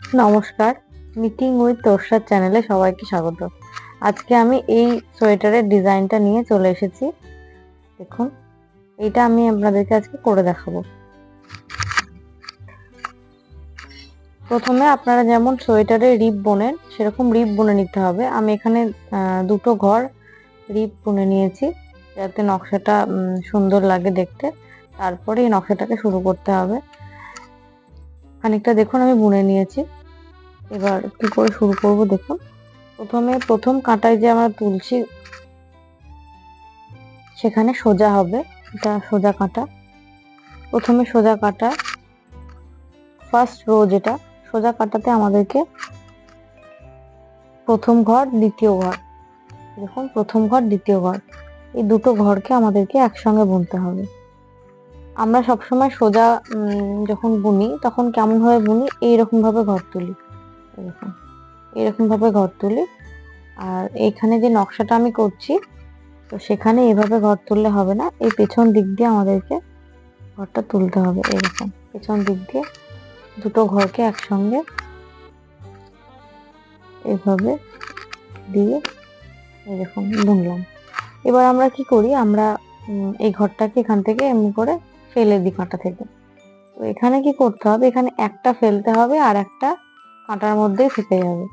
নমস্কার meeting with তোরসাদ চ্যানেলে সবাইকে স্বাগত। আজকে আমি এই সোয়েটারের ডিজাইনটা নিয়ে চলে এসেছি। দেখুন এটা আমি আপনাদেরকে আজকে করে দেখাবো। প্রথমে আপনারা যেমন সোয়েটারে রিপ বোনেন, সেরকম রিপ বুনে নিতে হবে। আমি এখানে দুটো ঘর রিপ বুনে নিয়েছি, যাতে নকশাটা সুন্দর লাগে দেখতে। তারপরে এই নকশাটাকে শুরু করতে হবে। খানিকটা দেখুন, আমি বুনে নিয়েছি। এবার কি করে শুরু করব দেখুন। প্রথমে, প্রথম কাঁটায় যে আমরা তুলছি, সেখানে সোজা হবে। এটা সোজা কাঁটা। প্রথমে সোজা কাঁটা ফার্স্ট রো যেটা, সোজা কাঁটাতে আমাদেরকে প্রথম ঘর, দ্বিতীয় ঘর। দেখুন, প্রথম ঘর, দ্বিতীয় ঘর। এই দুটো ঘরকে আমাদেরকে একসঙ্গে বুনতে হবে। আমরা সবসময় সোজা যখন বুনি, তখন কেমন ভাবে বুনি, এইরকম ভাবে ঘর তুলি। এরকম এরকম ভাবে ঘর তুলি। আর এখানে যে নকশাটা আমি করছি, তো সেখানে এভাবে ঘর তুললে হবে না। এই পেছন দিক দিয়ে আমাদেরকে ঘরটা তুলতে হবে এরকম পেছন দিক দিয়ে দুটো ঘরকে একসঙ্গে এভাবে দিয়ে এরকম বুনলাম। এবার আমরা কি করি? আমরা এই ঘরটাকে এখান থেকে এমনি করে ফেলে দিই কাঁটা থেকে। তো এখানে কি করতে হবে? এখানে একটা ফেলতে হবে আর একটা কাঁটার মধ্যেই থেকে যাবে।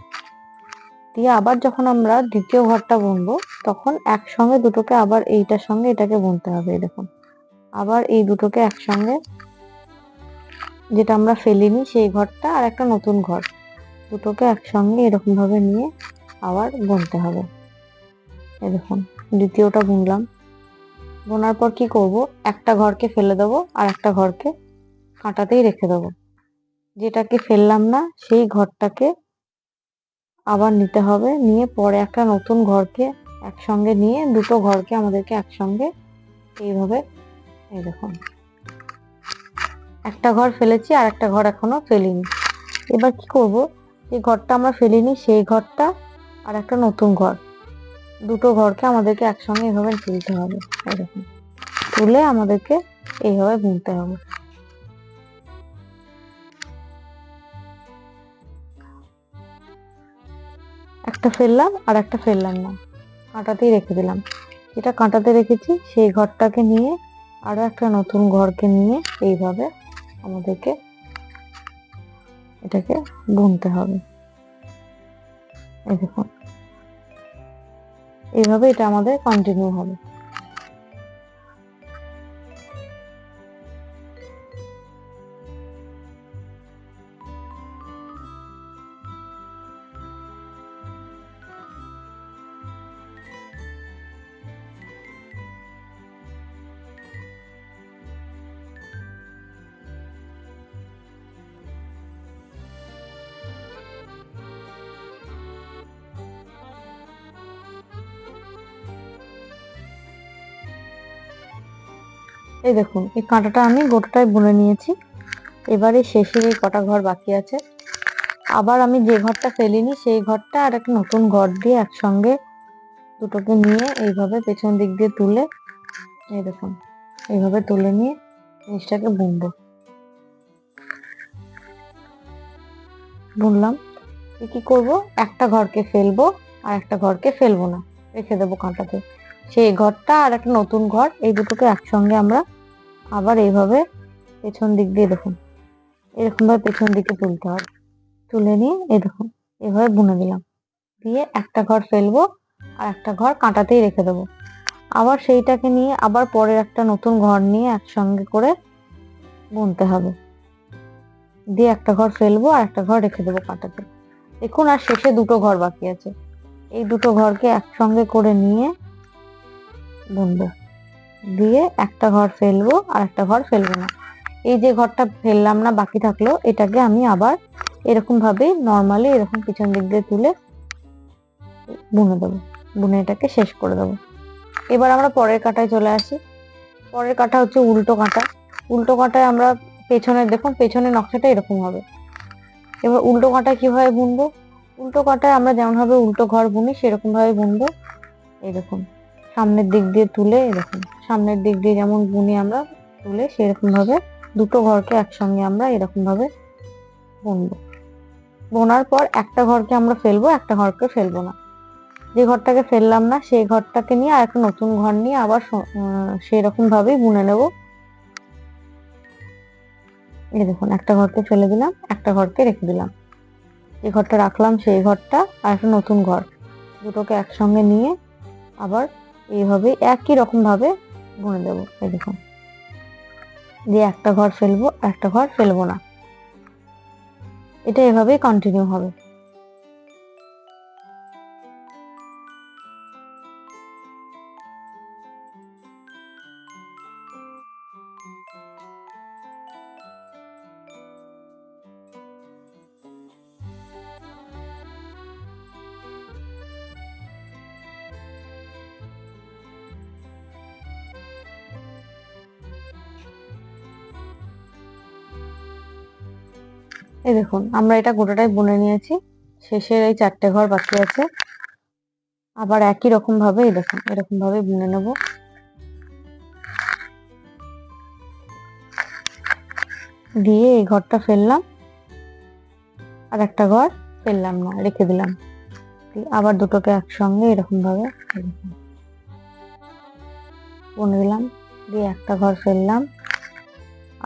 দিয়ে আবার যখন আমরা দ্বিতীয় ঘরটা বুনবো, তখন একসঙ্গে দুটোকে আবার এইটার সঙ্গে এটাকে বুনতে হবে দেখুন। আবার এই দুটোকে একসঙ্গে যেটা আমরা ফেলিনি, সেই ঘরটা আর একটা নতুন ঘর, দুটোকে একসঙ্গে এরকম ভাবে নিয়ে আবার বুনতে হবে। এই দেখুন, দ্বিতীয়টা বুনলাম। বোনার পর কি করব? একটা ঘরকে ফেলে দেবো আর একটা ঘরকে কাঁটাতেই রেখে দেবো। যেটাকে ফেললাম না, সেই ঘরটাকে আবার নিতে হবে। নিয়ে পরে একটা নতুন ঘরকে একসঙ্গে নিয়ে দুটো ঘরকে আমাদেরকে একসঙ্গে এইভাবে এই দেখুন। একটা ঘর ফেলেছি আর একটা ঘর এখনও ফেলিনি। এবার কি করব? যে ঘরটা আমরা ফেলিনি, সেই ঘরটা আর একটা নতুন ঘর। দুটো ঘরকে আমাদেরকে একসঙ্গে এইভাবে তুলতে হবে দেখুন তুলে আমাদেরকে এইভাবে বুনতে হবে। একটা ফেললাম আর একটা ফেললাম না, কাঁটাতেই রেখে দিলাম। যেটা কাঁটাতে রেখেছি, সেই ঘরটাকে নিয়ে আরও একটা নতুন ঘরকে নিয়ে এইভাবে আমাদেরকে এটাকে বুনতে হবে। এই দেখুন। এইভাবে এটা আমাদের কন্টিনিউ হবে। এই দেখুন, এই কাঁটাটা আমি গোটাটাই বুনে নিয়েছি। এবারে শেষের এই কটা ঘর বাকি আছে। আবার আমি যে ঘরটা ফেলিনি, সেই ঘরটা আর একটা নতুন ঘর দিয়ে একসঙ্গে দুটোকে নিয়ে এইভাবে পেছন দিক দিয়ে তুলে, এই দেখুন, এইভাবে তুলে নিয়ে জিনিসটাকে বুনবো। বুনলাম। কি করব? একটা ঘরকে ফেলব আর একটা ঘরকে ফেলব না, রেখে দেবো কাঁটাতে। সেই ঘরটা আর একটা নতুন ঘর, এই দুটোকে একসঙ্গে আমরা আবার এইভাবে পেছন দিক দিয়ে দেখুন। এরকম ভাবে পেছন দিকে তুলতে হবে। তুলে নিয়ে দেখুন, এভাবে বুনে দিলাম। দিয়ে একটা ঘর ফেলব আর একটা ঘর কাঁটাতেই রেখে দেবো। আবার সেইটাকে নিয়ে আবার পরের একটা নতুন ঘর নিয়ে একসঙ্গে করে বুনতে হবে। দিয়ে একটা ঘর ফেলব আর একটা ঘর রেখে দেবো কাঁটাতে। দেখুন, আর শেষে দুটো ঘর বাকি আছে। এই দুটো ঘরকে একসঙ্গে করে নিয়ে বুনবো। দিয়ে একটা ঘর ফেলব আর একটা ঘর ফেলব না। এই যে ঘরটা ফেললাম না, বাকি থাকল, এটাকে আমি আবার এরকম ভাবেই নর্মালি এরকম পিছন দিক দিয়ে তুলে বুনে দেবো। বুনে এটাকে শেষ করে দেবো। এবার আমরা পরের কাঁটায় চলে আসি। পরের কাঁটা হচ্ছে উল্টো কাঁটা। উল্টো কাঁটায় আমরা পেছনের দেখুন পেছনের নকশাটা এরকম হবে। এবার উল্টো কাঁটায় কীভাবে বুনবো? উল্টো কাঁটায় আমরা যেমন ভাবে উল্টো ঘর বুনি সেরকম ভাবে বুনবো দেখুন। সামনের দিক দিয়ে তুলে এরকম, সামনের দিক দিয়ে যেমন বুনি আমরা তুলে সেরকম ভাবে দুটো ঘরকে একসঙ্গে আমরা এরকম ভাবে বুনবো। বোনার পর একটা ঘরকে আমরা ফেলব, একটা ঘরকে ফেলব না। যে ঘরটাকে ফেললাম না, সেই ঘরটাকে নিয়ে আর একটা নতুন ঘর নিয়ে আবার সেই রকম ভাবেই বুনে নেব। এই দেখুন, একটা ঘরকে ফেলে দিলাম, একটা ঘরকে রেখে দিলাম। যে ঘরটা রাখলাম, সেই ঘরটা আর একটা নতুন ঘর। দুটোকে একসঙ্গে নিয়ে আবার এইভাবে একই রকম ভাবে বুনে দেব দেখুন দিয়ে একটা ঘর ফেলব একটা ঘর ফেলব না। এটা এভাবেই কন্টিনিউ হবে। এই দেখুন, আমরা এটা গোটাটাই বুনে নিয়েছি। শেষের এই চারটে ঘর বাকি আছে। আবার একই রকম ভাবে এই দেখুন এরকম ভাবে বুনে নেব। দিয়ে এই ঘরটা ফেললাম। আর একটা ঘর ফেললাম না, রেখে দিলাম। আবার দুটোকে একসঙ্গে এরকম ভাবে বুনে দিলাম, দিয়ে একটা ঘর ফেললাম।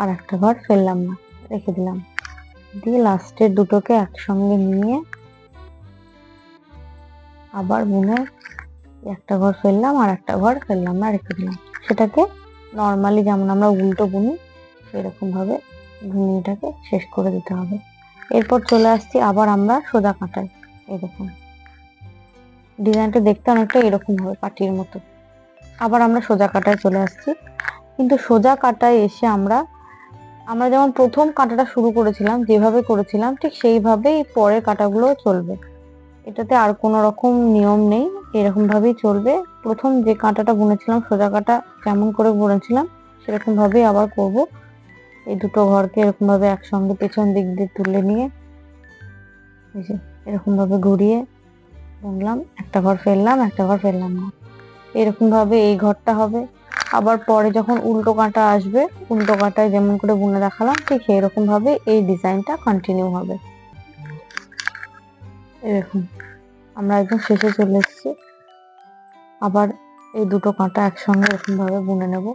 আর একটা ঘর ফেললাম না, রেখে দিলাম। দিয়ে লাস্টের দুটোকে একসঙ্গে নিয়ে আবার বুনে একটা ঘর ফেললাম আর একটা ঘর ফেললাম না রেখে দিলাম সেটাকে নর্মালি যেমন আমরা উল্টো বুনি, সেরকম ভাবে বুনিটাকে শেষ করে দিতে হবে। এরপর চলে আসছি আবার আমরা সোজা কাঁটায়, এরকম। ডিজাইনটা দেখতে অনেকটা এরকম হবে, পাটির মতো। আবার আমরা সোজা কাটায় চলে আসছি। কিন্তু সোজা কাটায় এসে আমরা আমরা যেমন প্রথম কাটাটা শুরু করেছিলাম, যেভাবে করেছিলাম, ঠিক সেইভাবেই পরের কাটাগুলো চলবে। এটাতে আর কোনো রকম নিয়ম নেই, এরকম ভাবেই চলবে। প্রথম যে কাঁটাটা বুনেছিলাম, সোজা কাটা যেমন করে বুনেছিলাম, সেরকম ভাবেই আবার করব। এই দুটো ঘরকে এরকম ভাবে একসঙ্গে পেছন দিক দিয়ে তুলে নিয়ে এরকম ভাবে ঘুরিয়ে বুনলাম। একটা ঘর ফেললাম, একটা ঘর ফেললাম না। এরকম ভাবে এই ঘরটা হবে। আবার পরে যখন উল্টো কাঁটা আসবে, উল্টো কাঁটায় যেমন করে বুনে দেখালাম, ঠিক এরকম ভাবে এই ডিজাইনটা কন্টিনিউ হবে। এরকম আমরা একদম শেষে চলে এসেছি। আবার এই দুটো কাঁটা একসঙ্গে এরকম ভাবে বুনে নেব।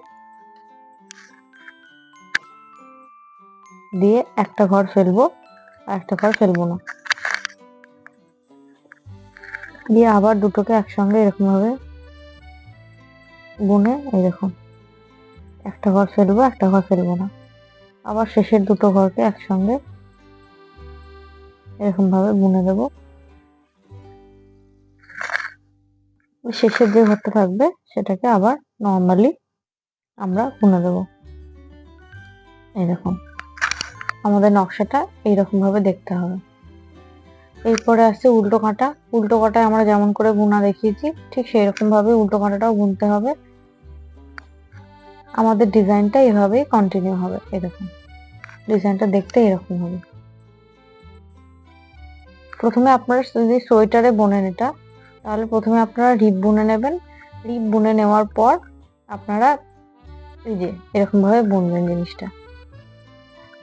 দিয়ে একটা ঘর ফেলব, আর একটা ঘর ফেলব না। দিয়ে আবার দুটোকে একসঙ্গে এরকম ভাবে বুনে এই দেখুন। একটা ঘর ফেলব, একটা ঘর ফেলব না। আবার শেষের দুটো ঘরকে একসঙ্গে এরকম ভাবে বুনে দেব। শেষের যে ঘরটা থাকবে, সেটাকে আবার নর্মালি আমরা বুনে দেব। এই দেখুন। আমাদের নকশাটা এইরকম ভাবে দেখতে হবে। এরপরে আসছে উল্টো কাঁটা। উল্টো কাঁটায় আমরা যেমন করে বুনা দেখিয়েছি, ঠিক সেই রকম ভাবে উল্টো কাঁটাটাও বুনতে হবে। আমাদের ডিজাইনটা এভাবেই কন্টিনিউ হবে, এরকম। ডিজাইনটা দেখতে এরকম হবে। প্রথমে আপনারা যদি সোয়েটারে বোনেন এটা, তাহলে প্রথমে আপনারা রিপ বুনে নেবেন। রিপ বুনে নেওয়ার পর আপনারা এই যে এরকমভাবে বুনবেন জিনিসটা।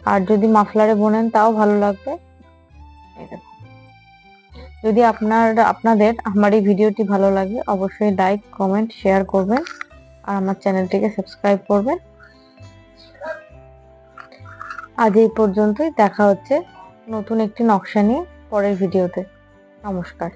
আর যদি মাফলারে বোনেন তাও ভালো লাগবে। যদি আপনার, আপনাদের, আমার এই ভিডিওটি ভালো লাগে, অবশ্যই লাইক কমেন্ট শেয়ার করবেন, আর আমার চ্যানেলটিকে সাবস্ক্রাইব করবেন। আজ এই পর্যন্তই, দেখা হচ্ছে নতুন একটি নকশা নিয়ে পরের ভিডিওতে। নমস্কার।